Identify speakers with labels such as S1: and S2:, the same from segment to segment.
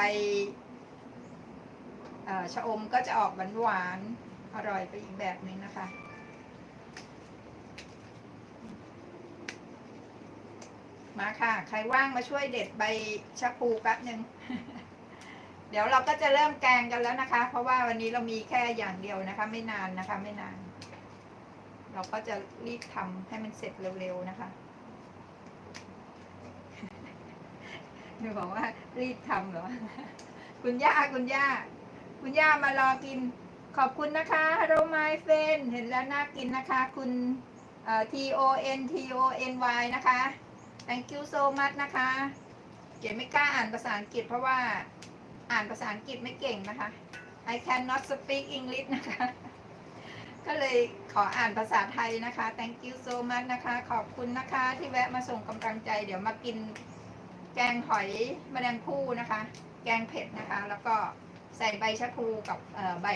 S1: บเอ่อชะอมก็จะออกหวานหวานๆอร่อยไปอีกแบบหนึ่งนะคะ มาค่ะ ใครว่างมาช่วยเด็ดใบชะพูแป๊บหนึ่งเดี๋ยวเราก็จะเริ่มแกงกันแล้วนะคะ เพราะว่าวันนี้เรามีแค่อย่างเดียวนะคะ ไม่นานนะคะ ไม่นาน เราก็จะรีบทำให้มันเสร็จเร็วๆนะคะ หนูบอกว่ารีบทำเหรอ คุณย่าคุณย่า คุณย่ามารอกิน ขอบคุณนะคะฮัลโหลไมเฟนเห็นแล้วน่ากินนะคะ คุณเอ่อ T O N T O N Y นะคะ thank you so much นะคะ เก๋ไม่กล้าอ่านภาษาอังกฤษเพราะว่าอ่านภาษาอังกฤษไม่เก่งนะคะ I cannot speak English นะคะ ก็เลยขออ่านภาษาไทยนะคะ thank you so much นะคะ ขอบคุณนะคะที่แวะมาส่งกำลังใจ เดี๋ยวมากิน แกงหอยแมลงภู่นะคะ แกงเผ็ดนะคะ แล้วก็ใส่ใบชะพูกับใบ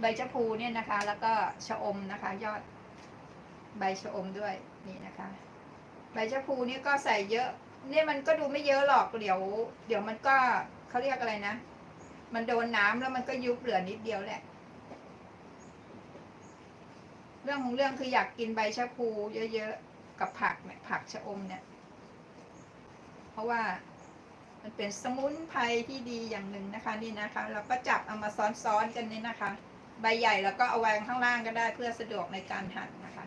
S1: ใบชะพูเนี่ยนะคะ แล้วก็ชะอมนะคะ ยอดใบชะอมด้วยนี่นะคะ ใบชะพูนี่ก็ใส่เยอะเนี่ยมันก็ดูไม่เยอะหรอกเดี๋ยว เดี๋ยวมันก็เขาเรียกอะไรนะ มันโดนน้ำแล้วมันก็ยุบเหลือนิดเดียวแหละ เรื่องของเรื่องคืออยากกินใบชะพูเยอะๆกับผักเนี่ยผักชะอมเนี่ย ราะว่ามันเป็นสมุนไพรที่ดีอย่างหนึ่งนะคะนี่นะคะ เราก็จับเอามาซ้อนๆกันนี่นะคะ ใบใหญ่แล้วก็เอาไว้ข้างล่างก็ได้เพื่อสะดวกในการหั่นนะคะ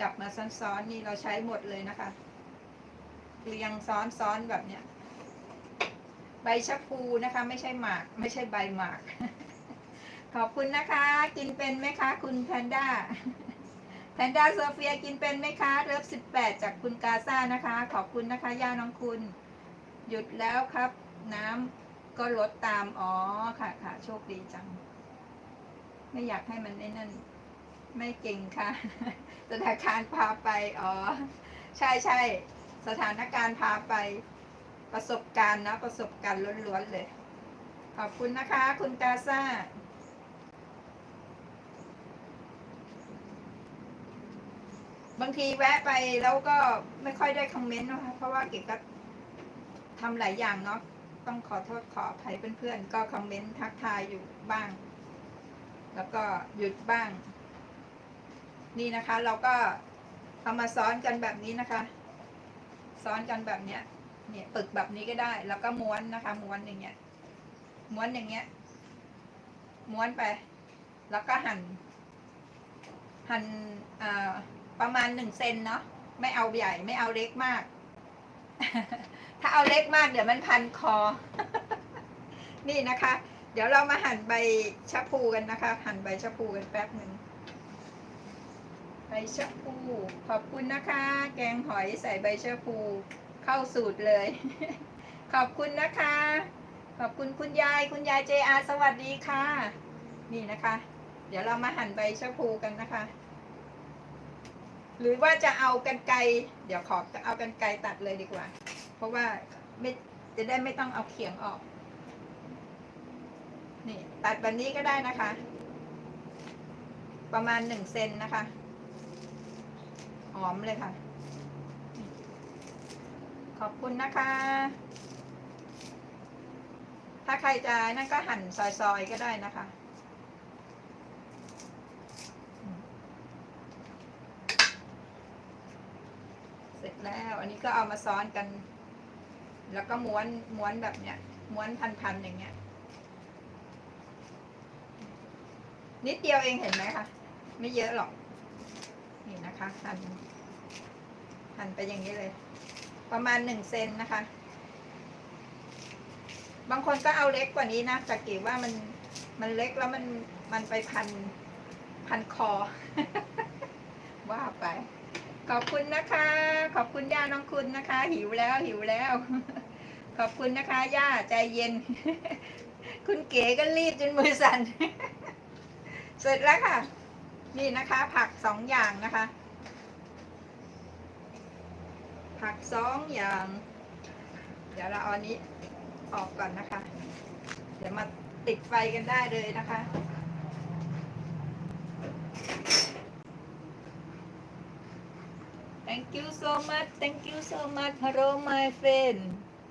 S1: จับมาซ้อนๆนี่เราใช้หมดเลยนะคะ เรียงซ้อนๆแบบเนี้ยใบชะพูนะคะ ไม่ใช่หมาก ไม่ใช่ใบหมาก ขอบคุณนะคะ กินเป็นไหมคะ คุณแพนด้า แพนด้าโซเฟียกินเป็นไหมคะเลิฟสิบแปดจากคุณกาซ่านะคะ ขอบคุณนะคะย่าน้องคุณ หยุดแล้วครับ น้ำก็ลดตาม อ๋อ ค่ะค่ะโชคดีจัง ไม่อยากให้มันไอ้นั่น ไม่เก่งค่ะธนาคารณ์พาไป อ๋อ ใช่ใช่ สถานการณ์พาไป ประสบการณ์นะ ประสบการณ์ล้วนๆเลย ขอบคุณนะคะ คุณกาซ่า บางทีแวะไปแล้วก็ไม่ค่อยได้คอมเมนต์นะคะเพราะว่าเก๋ก็ทำหลายอย่างเนาะต้องขอโทษขออภัยเพื่อนๆก็คอมเมนต์ทักทายอยู่บ้าง แล้วก็หยุดบ้าง นี่นะคะ เราก็เอามาซ้อนกันแบบนี้นะคะ ซ้อนกันแบบเนี้ยเนี่ยปึกแบบนี้ก็ได้ แล้วก็ม้วนนะคะม้วนอย่างเงี้ย ม้วนอย่างเงี้ย ม้วนไป แล้วก็หั่น หั่นอ่า ประมาณหนึ่งเซนเนาะไม่เอาใหญ่ไม่เอาเล็กมาก ถ้าเอาเล็กมากเดี๋ยวมันพันคอ นี่นะคะ เดี๋ยวเรามาหั่นใบชะพูกันนะคะ หั่นใบชะพูกันแป๊บหนึ่งใบชะพูขอบคุณนะคะ แกงหอยใส่ใบชะพูเข้าสูตรเลย ขอบคุณนะคะ ขอบคุณคุณยาย คุณยายเจอาสวัสดีค่ะ นี่นะคะ เดี๋ยวเรามาหั่นใบชะพูกันนะคะ หรือว่าจะเอากันไกเดี๋ยวขอเอากันไกตัดเลยดีกว่า เพราะว่าไม่จะได้ไม่ต้องเอาเขียงออก นี่ตัดแบบนี้ก็ได้นะคะ ประมาณหนึ่งเซนนะคะ หอมเลยค่ะ ขอบคุณนะคะ ถ้าใครจะนั่นก็หั่นซอยๆก็ได้นะคะ เสร็จ แล้ว อันนี้ก็เอามาซ้อนกัน แล้วก็ม้วนม้วนแบบเนี้ย ม้วนพันๆอย่างเงี้ย นิดเดียวเองเห็นไหมคะ ไม่เยอะหรอก นี่นะคะหั่นหั่นไปอย่างนี้เลย ประมาณหนึ่งเซนนะคะ บางคนก็เอาเล็กกว่านี้นะแต่กีว่ามันมันเล็กแล้วมันมันไปพันพันคอ ว่าไป ขอบคุณนะคะ ขอบคุณย่าน้องคุณนะคะ หิวแล้วหิวแล้ว ขอบคุณนะคะ ย่าใจเย็น คุณเก๋ก็รีบจนมือสั่น เสร็จแล้วค่ะ นี่นะคะ ผักสองอย่างนะคะ ผักสองอย่าง เดี๋ยวเราเอาอันนี้ออกก่อนนะคะ เดี๋ยวมาติดไฟกันได้เลยนะคะ Thank you so much. Thank you so much. Hello my friend